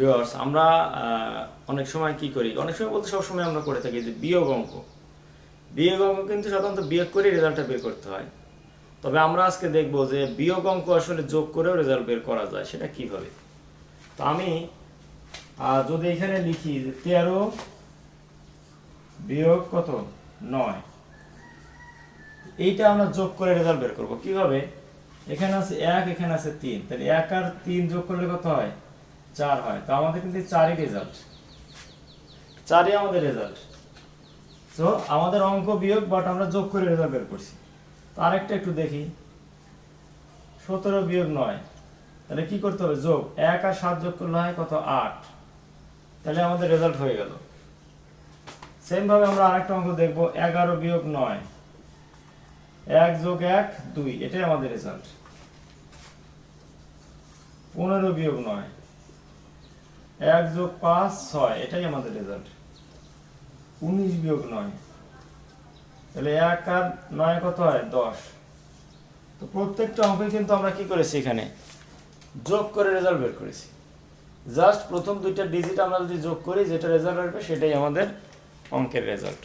Viewers আমরা অনেক সময় কি করি? অনেক সময় বলতে সবসময় আমরা করে থাকি যে বিয়োগ অঙ্ক। বিয়োগ অঙ্ক কিন্তু সাধারণত বিয়োগ করে রেজাল্টটা বের করতে হয়। তবে আমরা আজকে দেখব যে বিয়োগ অঙ্ক আসলে যোগ করেও রেজাল্ট বের করা যায়, সেটা কীভাবে? তো আমি যদি এখানে লিখি যে তেরো বিয়োগ কত? নয়। এইটা আমরা যোগ করে রেজাল্ট বের করব। কীভাবে? এখানে আছে এক, এখানে আছে তিন। তাহলে এক আর তিন যোগ করলে কত হয়? চার হয়। তো আমাদের কিন্তু চারই রেজাল্ট চারই আমাদের রেজাল্ট তো আমাদের অঙ্ক বিয়োগ বাট আমরা যোগ করে রেজাল্ট বের করছি। তো আরেকটা একটু দেখি। সতেরো বিয়োগ নয়। তাহলে কি করতে হবে? যোগ এক আর সাত যোগ করলে হয় কত? আট। তাহলে আমাদের রেজাল্ট হয়ে গেল। সেম ভাবে আমরা আরেকটা অঙ্ক দেখব। এগারো বিয়োগ নয়। এক যোগ এক, দুই। এটাই আমাদের রেজাল্ট পনেরো বিয়োগ নয়। এক যোগ পাঁচ ছয়, এটাই আমাদের রেজাল্ট উনিশ বিয়োগ নয়। তাহলে এক আর নয় কত হয়? দশ। তো প্রত্যেকটা অঙ্কে কিন্তু আমরা কি করেছি এখানে? যোগ করে রেজাল্ট বের করেছি। জাস্ট প্রথম দুইটা ডিজিট আমরা যদি যোগ করি, যেটা রেজাল্ট আসবে, সেটাই আমাদের অঙ্কের রেজাল্ট